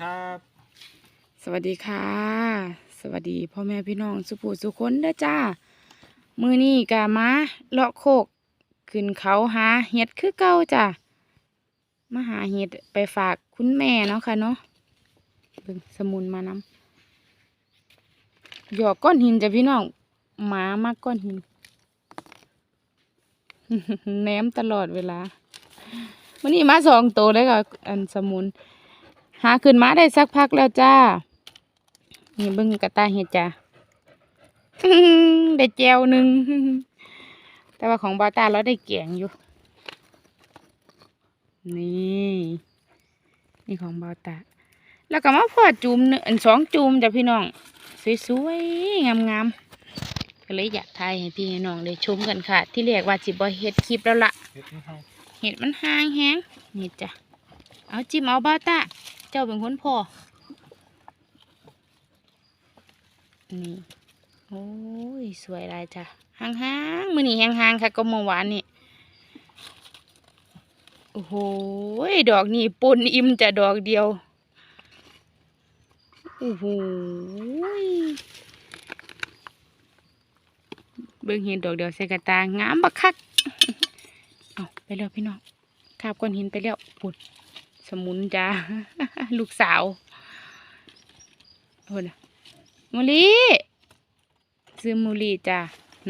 ครับ สวัสดีค่ะ สวัสดีพ่อแม่พี่น้องสุภูสุคนเด้อจ้า มือนี้กะมาเลาะโคก ขึ้นเขาหาเห็ดคือเก่าจ้ะมาหาเห็ดไปฝากคุณแม่เนาะค่ะเนาะเบิ่งสมุนมานำหยอกก้อนหินจ้ะพี่น้องหมามากก้อนหินแหนมตลอดเวลามื่อนี้มาสองตัวเลยค่ะอันสมุน หาขึ้นมาได้สักพักแล้วจ้า นี่เบิ่งกระตายเห็ดจ้าได้แจวหนึ่ง แต่ว่าของบาวตาเราได้แกงอยู่ นี่ นี่ของบาวตา แล้วก็มาพอจูมหนึ่งอันสองจูมจ้ะพี่น้อง สวยๆ งามๆ ก็เลยอยากถ่ายให้พี่ให้น้องได้ชมกันค่ะ ที่เรียกว่าจิบเฮ็ดคลิปแล้วล่ะเฮ็ดให้เฮาเห็ดมันห่างแฮงนี่จ้ะ เอาจิ้มเอาบ้าตา เจ้าเป็นคนพอนี่ โอ้ย สวยลายจ้ะห่างห่างๆมือนี่ห่างห่างๆค่ะก็เมื่อวานนี่ โอ้โหยดอกนี่ปนอิ่มจะดอกเดียว โอ้โหยเบิ่งเห็นดอกเดียวใส่กระตางามบักคัก เอาไปแล้วพี่น้องคาบก้อนหินไปแล้วปุดสมุนจ้า ลูกสาวโอ้นะมูลีซื้อมูลีจ้า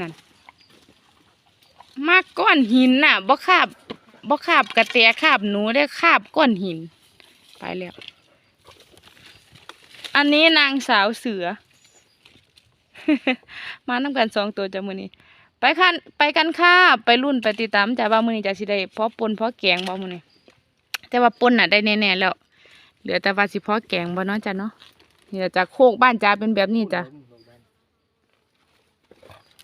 นั่นมาก้อนหินน่ะบ่คาบบ่คาบกระแตคาบหนูได้คาบก้อนหิน ไปแล้ว อันนี้นางสาวเสือ มานำกันสองตัวจ้ะมื้อนี้ ไปคันไปกันค่ะไปรุ่นไปติดตามจ้าว่ามื้อนี้จะสิได้เพราะปนเพราะแกงบ่มื้อนี้แต่ว่าปนน่ะได้แน่ๆแล้ว เหลือแต่ว่าสิเพาะแกงบ่เนาะจ้ะเนาะนี่ล่ะจ้ะโคกบ้านจ้าเป็นแบบนี้จ้ะ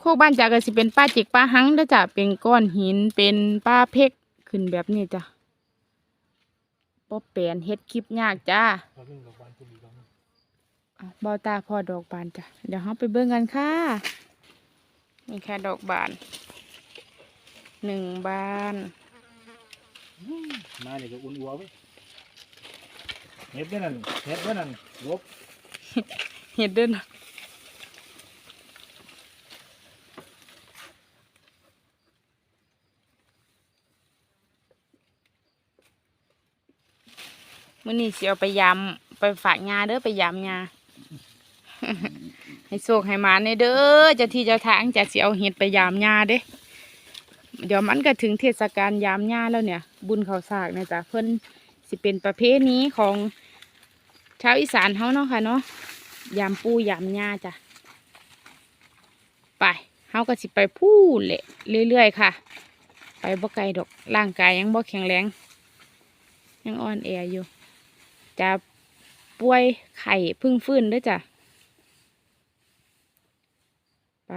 โคกบ้านจ้าก็สิเป็นป้าจิกป้าหังเด้อจ้ะเป็นก้อนหินเป็นป้าเพกขึ้นแบบนี้จ้ะบ่แปลนเฮ็ดคลิปยากจ้าเบานตุลีดอกนึงเอาเบาตาพอดอกบานจ้ะเดี๋ยวเราไปเบิ่งกันค่ะนี่ค่ดอกบานหนึ่งบานมาเนี่ยก็อุ่นอัวเว้ เฮ็ดด้อนั่นเฮ็ดด้อนั่นลบเห็ดเดินมื่อนี้สิเอาไปยำไปฝากงาเด้อไปยำงาให้โชคให้มาในเด้อจะที่จ้าทางจะสิเอาเห็ดไปยำงาเด้เดี๋ยวมันก็ถึงเทศกาลยามหญ้าแล้วเนี่ย บุญเขาสากเนี่ยจ้ะเพิ่นสิเป็นประเพณีของ ชาวอีสานเฮาเนาะค่ะเนาะยามปูยามหญ้าจ้ะ ไปเฮาก็สิไปพูดแหละเรื่อยๆค่ะ ไปบ่ไกลดอกร่างกายยังบ่แข็งแรง ยังอ่อนแออยู่ จะป่วยไข้พึ่งฟื้นด้วยจ้ะ ไป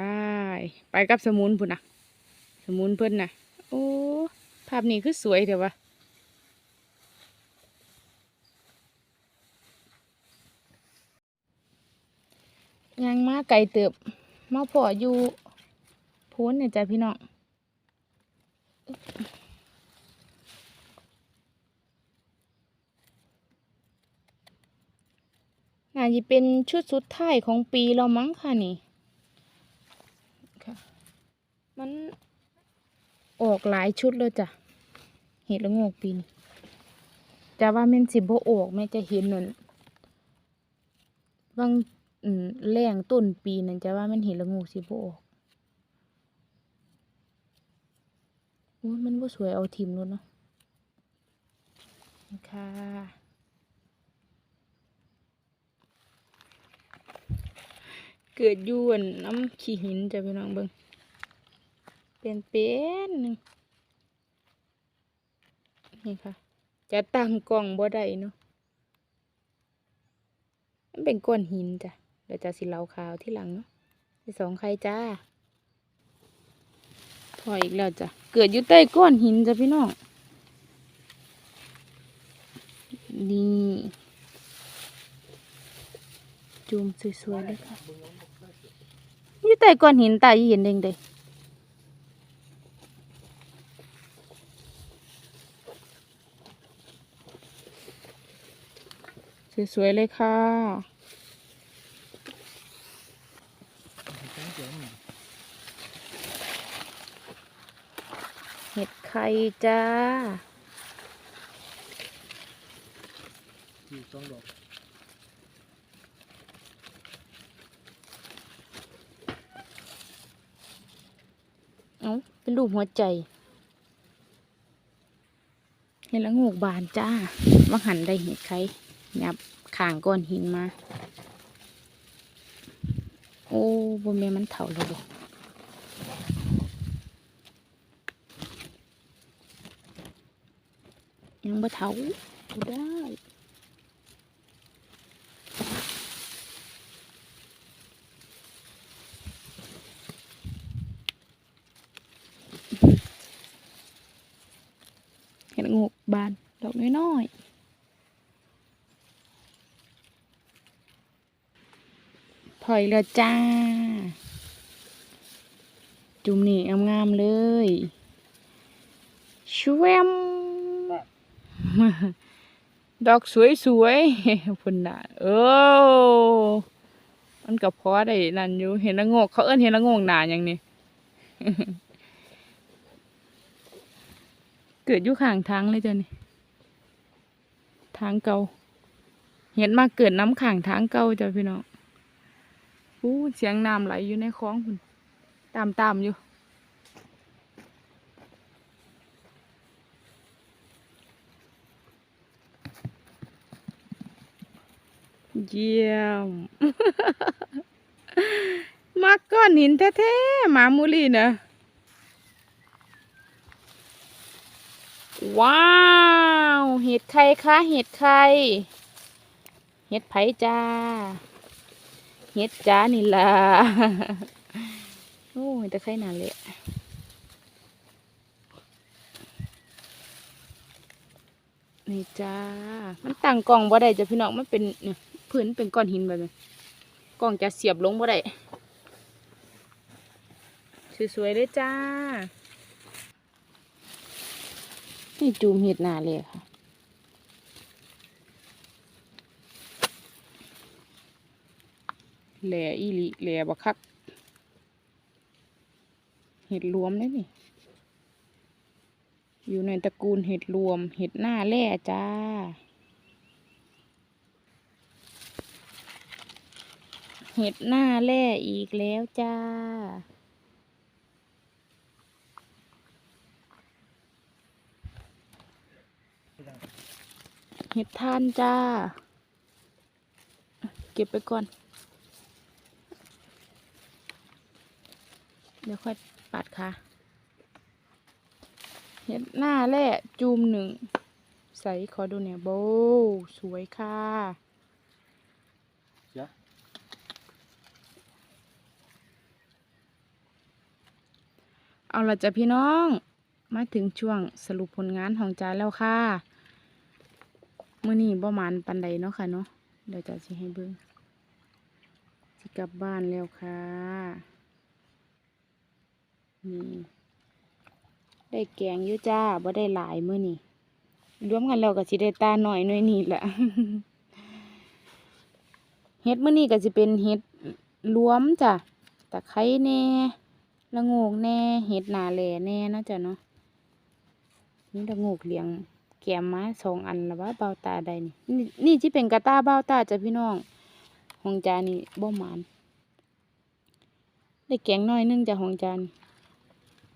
ไปกับสมุนพุ่นนะสมุนเพิ่อนน่ะโอ้ ภาพนี้คือสวยเดี๋ยววะ ยังมาไก่เติบมาพออยู่พ้นเนี่ยจ้ะพี่น้องน่าจะเป็นชุดสุดท้ายของปีเรามั้งค่ะนี่ค่ะมันออกหลายชุดเลยจ้ะเห็ดละงกปีนจะว่าม่นสิบ่ออกแม่จะเห็นนั่นบาง อืมแรงต้นปีนั่นจะว่ามันเห็ดละงกสิบ่ออกโอ้มันบ่สวยเอาทิมแล้วเนาะนี่ค่ะเกิดยวนน้ำขี้หินจะพี่น้องเบิ่งเป็นเป็นหนึ่งนี่ค่ะ จะตั้งกล้องบ่ได้เนาะมันเป็นก้อนหินจ้ะ เดี๋ยวจะสิเหลาขาวที่หลังเนาะที่สองใครจ้าพออีกแล้วจ้ะ เกิดอยู่ใต้ก้อนหินจ้ะพี่น้องนี่จูมสวยๆเลยค่ะอยู่ใต้ก้อนหินตายเห็นเด้งเด้สวยๆเลยค่ะ เห็ดไข่จ้าสองดอกเอ้าเป็นรูปหัวใจ เห็นแล้วงูบานจ้าว่าหันได้เห็ดไข่ยับข่างก้อนหินมา โอ้บนเมมันเถาเลย ยังบ่เถาบ่ได้เห็ดงูบานดอกน้อยๆถอยแล้วจ้า จุ่มนี่งามๆเลยชวม ดอกสวยๆพุ่นน่ะเออมันก็พอได้นั่นอยู่ เห็นละงกเขาเอิ้นเห็นละงกหนาอย่างนี้เกิดอยู่ข้างทางเลยเจ้ะนี่ทางเก่าเห็นมาเกิดน้ำข้างทางเก่าจ้ะพี่น้องอู้เสียงน้ำไหลอยู่ในคลองคุณตามตามๆอยู่ เยี่ยมมาก้อนหินแท้ๆหมามูลีนะว้าว เห็ดไข่คะเห็ดไข่เห็ดไผ่จ้า เห็ดจ้านี่ล่ะโอ้ยแต่ไข่นานเลยนี่จ้า มันตั้งกล่องบ่ได้จ้ะพี่น้อง มันเป็นเนี่ย พื้นเป็นก้อนหินแบบนี้กล่องจะเสียบลงบ่ได้สวยๆเลยจ้านี่จูมเห็ดหนาเลยค่ะแหล่อีลีแหล่บักคัก เห็ดรวมเลยนี่ อยู่ในตระกูลเห็ดรวม เห็ดหน้าแร่จ้า เห็ดหน้าแร่อีกแล้วจ้า เห็ดท่านจ้า เก็บไปก่อน เดี๋ยวค่อยปัดค่ะ เห็ดหน้าแร่จูมหนึ่ง ใส่ขอดูเนี่ยโบสวยค่ะ เจ้า เอาละจ้ะพี่น้อง มาถึงช่วงสรุปผลงานของจาแล้วค่ะมื่อนี้บ่หมานปันใดเนาะค่ะเนาะเดี๋ยวจะสิให้เบิ่งสิกลับบ้านแล้วค่ะนี่ได้แกงอยู่จ้าบ่ได้หลายมื้อนี้รวมกันแล้วก็สิได้ตาหน่อยหน่อยนี่แหละเฮ็ดมื้อนี้ก็สิเป็นเฮ็ดรวมจ้ะตะไคร้แน่ ละโงกแน่เฮ็ดหนาแหล่แน่นาะจ้ะเนาะนี่ละโงกเลี้ยงแกมมาสองอันล้วว่าเบาตาใดนี่ นี่ที่เป็นกระตาเบาตาจ้ะพี่น้องของจานี่บ่หมานได้แกงน้อยนึงจ้ะของจาน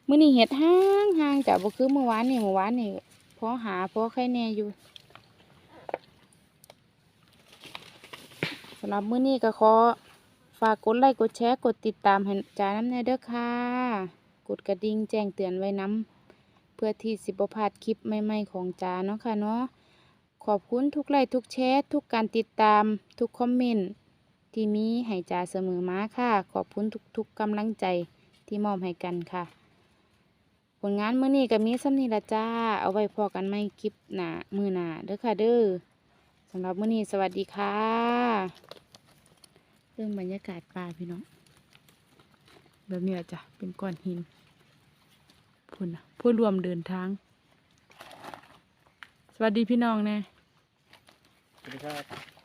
มื้อนี้เห็ดห้างห้างจ้ะบ่คือเมื่อวานนี่เมื่อวานนี่พอหาพอไข่แน่อยู่สำหรับมื้อนี้ก็ขอ ฝากกดไลค์กดแชร์กดติดตามให้จาน้ำแน่เด้อค่ะ กดกระดิ่งแจ้งเตือนไว้น้ำเพื่อที่สิบพลาดคลิปใหม่ๆของจาเนาะค่ะเนาะขอบคุณทุกไลค์ทุกแชร์ทุกการติดตามทุกคอมเมนต์ที่มีให้จ่าเสมอมาค่ะ ขอบคุณทุกๆกำลังใจที่มอบให้กันค่ะ ผลงานมื้อนี้ก็มีสำนี้ละจ้า เอาไว้พอกันไม่คลิปหนามือหนาเด้อค่ะเด้อสำหรับมื้อนี้สวัสดีค่ะ เรื่องบรรยากาศป่าพี่น้องแบบนี้ละจ้ะเป็นก้อนหินพุ่นน่ะผู้รวมเดินทาง สวัสดีพี่น้องแน่สวัสดีครับ